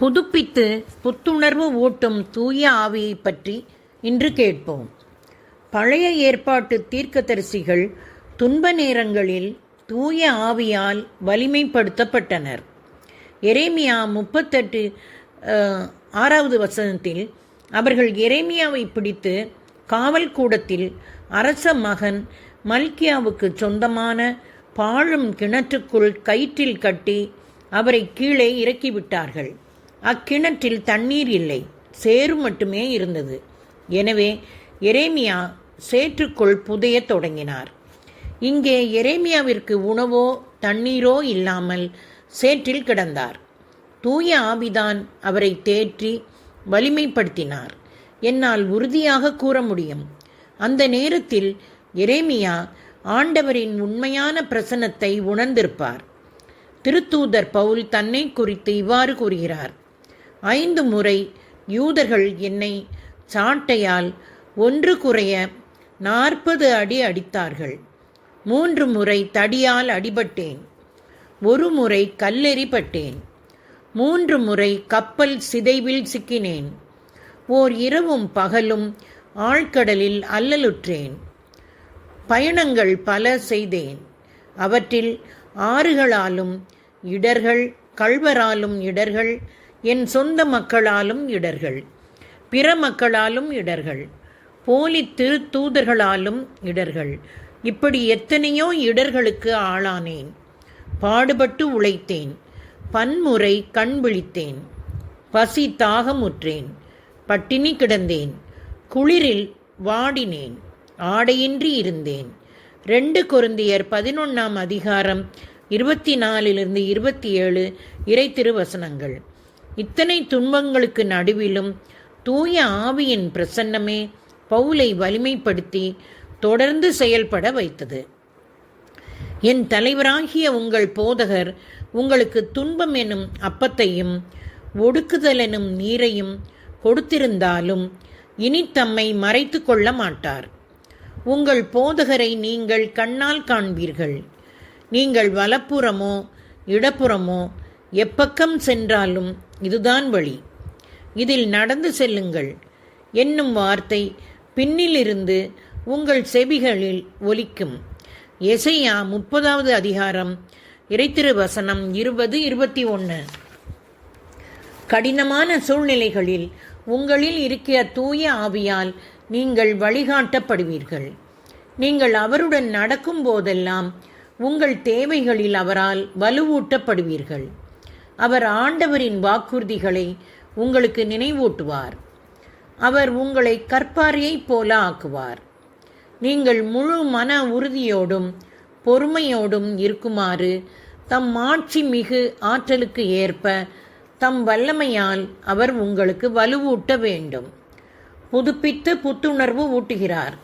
புதுப்பித்து புத்துணர்வு ஊட்டும் தூய ஆவியை பற்றி இன்று கேட்போம். பழைய ஏற்பாட்டு தீர்க்கதரிசிகள் துன்ப நேரங்களில் தூய ஆவியால் வலிமைப்படுத்தப்பட்டனர். எரேமியா முப்பத்தெட்டு ஆறாவது வசனத்தில் அவர்கள் எரேமியாவை பிடித்து காவல் கூடத்தில் அரச மகன் மல்கியாவுக்கு சொந்தமான பாழும் கிணற்றுக்குள் கயிற்றில் கட்டி அவரை கீழே இறக்கிவிட்டார்கள். அக்கிணற்றில் தண்ணீர் இல்லை. சேறு மட்டுமே இருந்தது. எனவே எரேமியா சேற்றுக்குள் புதையத் தொடங்கினார். இங்கே எரேமியாவிற்கு உணவோ தண்ணீரோ இல்லாமல் சேற்றில் கிடந்தார். தூய ஆவிதான் அவரை தேற்றி வலிமைப்படுத்தினார். என்னால் உறுதியாக கூற முடியும். அந்த நேரத்தில் எரேமியா ஆண்டவரின் உண்மையான பிரசனத்தை உணர்ந்திருப்பார். திருத்தூதர் பவுல் தன்னை குறித்து இவ்வாறு கூறுகிறார். ஐந்து முறை யூதர்கள் என்னை சாட்டையால் ஒன்று குறைய நாற்பது அடி அடித்தார்கள். மூன்று முறை தடியால் அடிபட்டேன். ஒரு முறை கல்லெறிப்பட்டேன். மூன்று முறை கப்பல் சிதைவில் சிக்கினேன். ஓர் இரவும் பகலும் ஆழ்கடலில் அல்லலுற்றேன். பயணங்கள் பல செய்தேன். அவற்றில் ஆறுகளாலும் இடர்கள் கள்வராலும் இடர்கள் என் சொந்த மக்களாலும் இடர்கள் பிற மக்களாலும் இடர்கள் போலி திருத்தூதர்களாலும் இடர்கள். இப்படி எத்தனையோ இடர்களுக்கு ஆளானேன். பாடுபட்டு உழைத்தேன். பன்முறை கண் விழித்தேன். பசி தாகமுற்றேன். பட்டினி கிடந்தேன். குளிரில் வாடினேன். ஆடையின்றி இருந்தேன். ரெண்டு கொருந்தியர் பதினொன்றாம் அதிகாரம் இருபத்தி நாலிலிருந்து இருபத்தி ஏழு இறை திருவசனங்கள். இத்தனை துன்பங்களுக்கு நடுவிலும் தூய ஆவியின் பிரசன்னமே பவுலை வலிமைப்படுத்தி தொடர்ந்து செயல்பட வைத்தது. என் தலைவராகிய உங்கள் போதகர் உங்களுக்கு துன்பம் எனும் அப்பத்தையும் ஒடுக்குதல் எனும் நீரையும் கொடுத்திருந்தாலும் இனி தம்மை மறைத்து கொள்ள மாட்டார். உங்கள் போதகரை நீங்கள் கண்ணால் காண்பீர்கள். நீங்கள் வலப்புறமோ இடப்புறமோ எப்பக்கம் சென்றாலும் இதுதான் வழி. இதில் நடந்து செல்லுங்கள். என்னும் வார்த்தை பின்னிலிருந்து உங்கள் செவிகளில் ஒலிக்கும். எசையா முப்பதாவது அதிகாரம் இறைத்திரு வசனம் இருபது இருபத்தி ஒன்று. கடினமான சூழ்நிலைகளில் உங்களில் இருக்கிற தூய ஆவியால் நீங்கள் வழிகாட்டப்படுவீர்கள். நீங்கள் அவருடன் நடக்கும் போதெல்லாம் உங்கள் தேவைகளில் அவரால் வலுவூட்டப்படுவீர்கள். அவர் ஆண்டவரின் வாக்குறுதிகளை உங்களுக்கு நினைவூட்டுவார். அவர் உங்களை கற்பாரியைப் போல ஆக்குவார். நீங்கள் முழு மன உறுதியோடும் பொறுமையோடும் இருக்குமாறு தம் ஆட்சி மிகு ஆற்றலுக்கு ஏற்ப தம் வல்லமையால் அவர் உங்களுக்கு வலுவூட்ட வேண்டும். புதுப்பித்து புத்துணர்வு ஊட்டுகிறார்.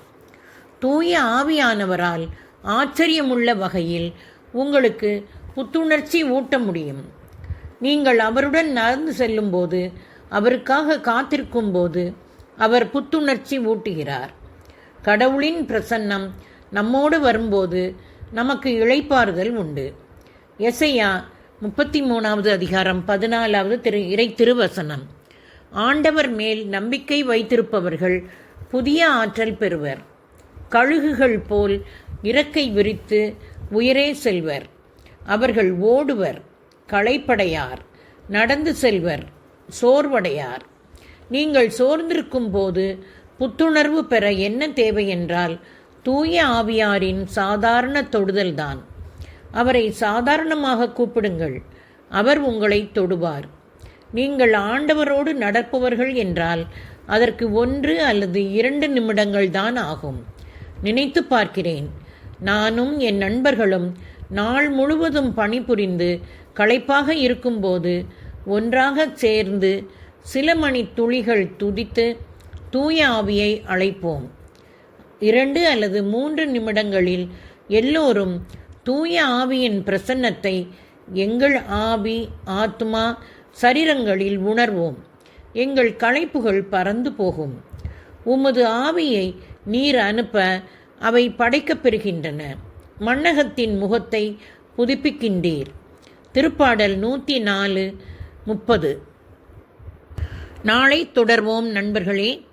தூய ஆவியானவரால் ஆச்சரியமுள்ள வகையில் உங்களுக்கு புத்துணர்ச்சி ஊட்ட முடியும். நீங்கள் அவருடன் நடந்து செல்லும்போது அவருக்காக காத்திருக்கும் போது அவர் புத்துணர்ச்சி ஊட்டுகிறார். கடவுளின் பிரசன்னம் நம்மோடு வரும்போது நமக்கு இழைப்பாறுதல் உண்டு. எசையா முப்பத்தி மூணாவது அதிகாரம் பதினாலாவது திரு இறை திருவசனம். ஆண்டவர் மேல் நம்பிக்கை வைத்திருப்பவர்கள் புதிய ஆற்றல் பெறுவர். கழுகுகள் போல் இறக்கை விரித்து உயரே செல்வர். அவர்கள் ஓடுவர். களைப்படையார் நடந்து செல்வர் சோர்வடையார். நீங்கள் சோர்ந்திருக்கும் போது புத்துணர்வு பெற என்ன தேவை என்றால் தூய ஆவியாரின் சாதாரண தொடுதல்தான். அவரை சாதாரணமாக கூப்பிடுங்கள் அவர் உங்களை தொடுவார். நீங்கள் ஆண்டவரோடு நடப்பவர்கள் என்றால் அதற்கு ஒன்று அல்லது இரண்டு நிமிடங்கள் தான் ஆகும். நினைத்து பார்க்கிறேன் நானும் என் நண்பர்களும் நாள் முழுவதும் பணிபுரிந்து களைப்பாக இருக்கும்போது ஒன்றாக சேர்ந்து சில மணி துளிகள் துதித்து தூய ஆவியை அழைப்போம். இரண்டு அல்லது மூன்று நிமிடங்களில் எல்லோரும் தூய ஆவியின் பிரசன்னத்தை எங்கள் ஆவி ஆத்மா சரீரங்களில் உணர்வோம். எங்கள் களைப்புகள் பறந்து போகும். உமது ஆவியை நீர் அனுப்ப அவை படைக்கப் பெறுகின்றன. மண்ணகத்தின் முகத்தை புதுப்பிக்கின்றீர். திருப்பாடல் நூற்றி நாலு முப்பது. நாளை தொடர்வோம் நண்பர்களே.